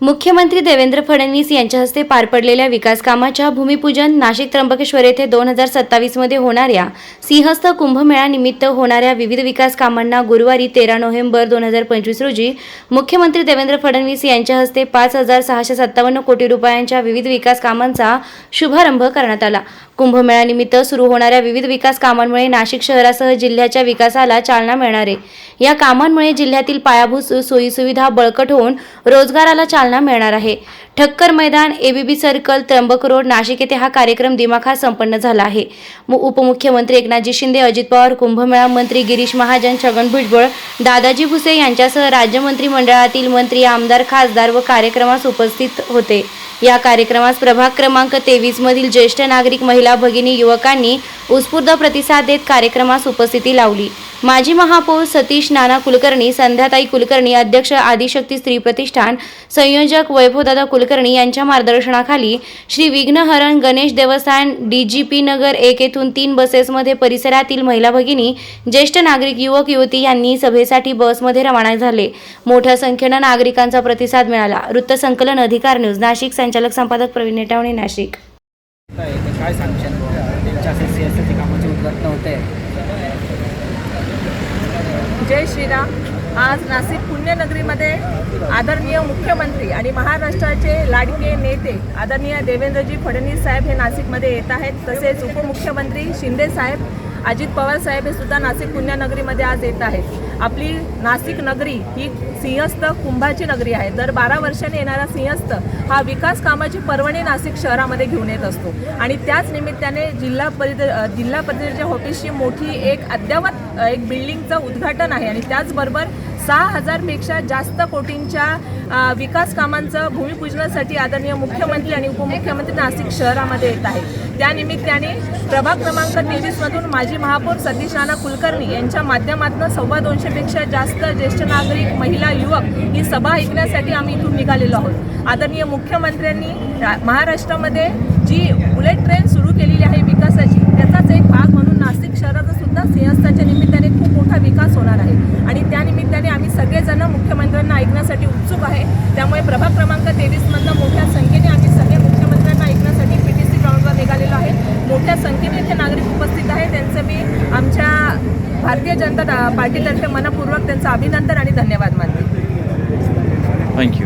मुख्यमंत्री देवेंद्र फडणवीस यांच्या हस्ते पार पडलेल्या विकास कामाच्या भूमिपूजन नाशिक त्र्यंबकेश्वर येथे दोन हजार सत्तावीसमध्ये होणाऱ्या सिंहस्थ कुंभमेळानिमित्त होणाऱ्या विविध विकास कामांना गुरुवारी तेरा नोव्हेंबर दोन हजार पंचवीस रोजी मुख्यमंत्री देवेंद्र फडणवीस यांच्या हस्ते पाच हजार सहाशे सत्तावन्न कोटी रुपयांच्या विविध विकास कामांचा शुभारंभ करण्यात आला. कुंभमेळ्यानिमित्त सुरू होणाऱ्या विविध विकास कामांमुळे नाशिक शहरासह जिल्ह्याच्या विकासाला चालना मिळणार आहे. या कामांमुळे जिल्ह्यातील पायाभूत सोयीसुविधा बळकट होऊन रोजगाराला चालना मिळणार आहे. ठक्कर मैदान ABB circle Trimbak road Nashik येथे हा कार्यक्रम दिमाखात संपन्न झाला आहे. मु- उपमुख्यमंत्री एकनाथजी शिंदे अजित पवार कुंभमेळा मंत्री गिरीश महाजन छगन भुजबळ दादाजी भुसे यांच्यासह राज्य मंडळातील मंत्री आमदार खासदार व कार्यक्रमास उपस्थित होते. या कार्यक्रमास प्रभाग क्रमांक तेवीस मधील ज्येष्ठ नागरिक महिला भगिनी युवकांनी उत्स्फूर्त प्रतिसाद देत कार्यक्रमास उपस्थिती लावली. माजी महापौर सतीश नाना कुलकर्णी संध्याताई कुलकर्णी अध्यक्ष आदिशक्ती स्त्री प्रतिष्ठान संयोजक वैभवदादा कुलकर्णी यांच्या मार्गदर्शनाखाली श्री विघ्नहरण गणेश देवस्थान डीजीपी नगर एक येथून तीन बसेसमध्ये परिसरातील महिला भगिनी ज्येष्ठ नागरिक युवक युवती यांनी सभेसाठी बसमध्ये रवाना झाले. मोठ्या संख्येनं नागरिकांचा प्रतिसाद मिळाला. वृत्तसंकलन अधिकार न्यूज नाशिक. संचालक संपादक प्रवीण नेटावणे नाशिक. काय सांगशाल? त्यांच्या कामाचे उद्घाटन होते. जय श्रीराम. आज नाशिक पुण्यनगरीमध्ये आदरणीय मुख्यमंत्री आणि महाराष्ट्राचे लाडके नेते आदरणीय देवेंद्रजी फडणवीस साहेब हे नाशिकमध्ये येत आहेत. तसेच उपमुख्यमंत्री शिंदे साहेब अजित पवार साहेब हे सुद्धा नाशिक पुण्यनगरीमध्ये आज येत आहेत. आपली नाशिक नगरी ही सिंहस्थ कुंभाची नगरी आहे. दर बारा वर्षाने येणारा सिंहस्थ हा विकास कामाची पर्वणी नाशिक शहरामध्ये घेऊन येत असतो. आणि त्याच निमित्ताने जिल्हा परिषद जिल्हा परिषदेच्या ऑफिसची मोठी एक अद्ययावत एक बिल्डिंगचं उद्घाटन आहे. आणि त्याचबरोबर सहा हजारपेक्षा जास्त कोटींच्या विकास कामांचं भूमिपूजनासाठी आदरणीय मुख्यमंत्री आणि उपमुख्यमंत्री नाशिक शहरामध्ये येत आहे त्यानिमित्ताने प्रभाग क्रमांक तेवीसमधून माजी महापौर सतीश राणा कुलकर्णी यांच्या माध्यमातून सव्वा दोनशेपेक्षा जास्त ज्येष्ठ नागरिक महिला युवक ही सभा ऐकण्यासाठी आम्ही इथून निघालेलो आहोत. आदरणीय मुख्यमंत्र्यांनी महाराष्ट्रामध्ये जी बुलेट ट्रेन सुरू केलेली आहे विकासाची त्याचाच एक भाग म्हणून नाशिक शहराचा सुद्धा सिंहस्थाच्या निमित्ताने खूप मोठा विकास होणार आहे आणि त्या निमित्ताने आम्ही मुख्यमंत्र्यांना ऐकण्यासाठी उत्सुक आहे. त्यामुळे प्रभाग क्रमांक तेवीसमधनं मोठ्या संख्येने आम्ही सगळे मुख्यमंत्र्यांना ऐकण्यासाठी पी टी सी ग्राउंडवर निघालेलो आहे. मोठ्या संख्येने इथे नागरिक उपस्थित आहे त्यांचं मी आमच्या भारतीय जनता पार्टीतर्फे मनपूर्वक त्यांचं अभिनंदन आणि धन्यवाद मानते. थँक्यू